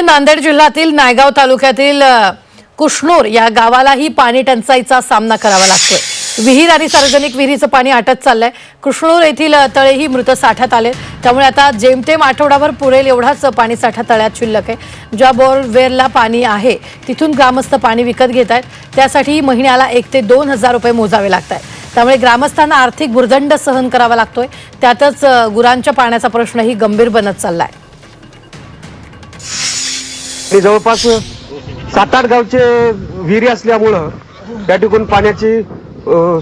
इकडे नांदेड जिल्ह्यातील नायगाव तालुक्यातील कुष्णूर या गावालाही पाणी टंचाईचा सामना करावा लागतोय. विहीर आणि सार्वजनिक विहिरीचं पाणी आटत चाललंय. कृष्णूर येथील तळेही मृत साठ्यात आले त्यामुळे आता जेमतेम आठवडाभर पुरेल एवढाच पाणी साठा तळ्यात शिल्लक आहे. ज्या बोरवेलला पाणी आहे तिथून ग्रामस्थ पाणी विकत घेत आहेत. त्यासाठी महिन्याला एक ते दोन हजार रुपये मोजावे लागत आहेत. त्यामुळे ग्रामस्थांना आर्थिक भुर्दंड सहन करावा लागतोय. त्यातच गुरांच्या पाण्याचा प्रश्नही गंभीर बनत चाललाय. आणि जवळपास सात आठ गावचे विहिरी असल्यामुळं त्या ठिकाणी पाण्याची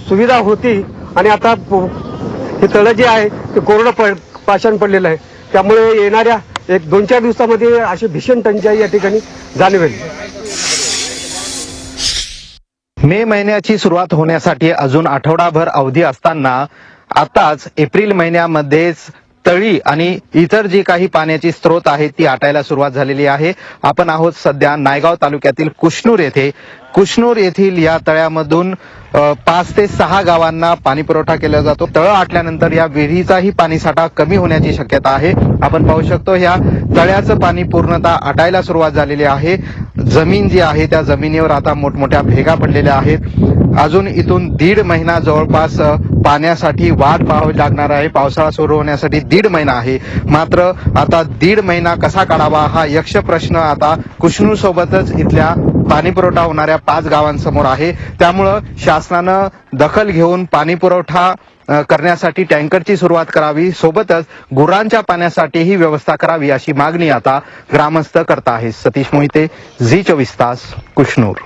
सुविधा होती. आणि आता हे तळं जे आहे ते कोरडं प पाषाण पडलेलं आहे. त्यामुळे येणाऱ्या एक दोन चार दिवसामध्ये अशी भीषण टंचाई या ठिकाणी जाणवेल. मे महिन्याची सुरुवात होण्यासाठी अजून आठवडाभर अवधी असताना आताच एप्रिल महिन्यामध्येच तळी आणि इतर जी काही पाण्याची स्रोत आहेत ती आटायला सुरुवात झालेली आहे. आपण आहोत सध्या नायगाव तालुक्यातील कुशनूर येथे. कुशनूर येथील या तळ्यामधून पाच ते सहा गावांना पाणी पुरवठा केला जातो. तळ आटल्यानंतर या विहिरीचाही पाणीसाठा कमी होण्याची शक्यता आहे. आपण पाहू शकतो ह्या तळ्याचं पाणी पूर्णतः आटायला सुरुवात झालेली आहे. जमीन जी आहे त्या जमिनीवर आता मोठमोठ्या भेगा पडलेल्या आहेत. अजून इथून दीड महिना जवळपास पाण्यासाठी वाट पाहावी लागणार आहे. पावसाळा सुरू होण्यासाठी दीड महिना आहे. मात्र आता दीड महिना कसा काढावा हा यक्ष प्रश्न आता कुष्णूसोबतच इथल्या पाणी पुरवठा होणाऱ्या पाच गावांसमोर आहे. त्यामुळं शासनानं दखल घेऊन पाणी पुरवठा करण्यासाठी टँकरची सुरुवात करावी. सोबतच गुरांच्या पाण्यासाठीही व्यवस्था करावी अशी मागणी आता ग्रामस्थ करत आहेत सतीश मोहिते झी चोवीस तास कुष्णूर.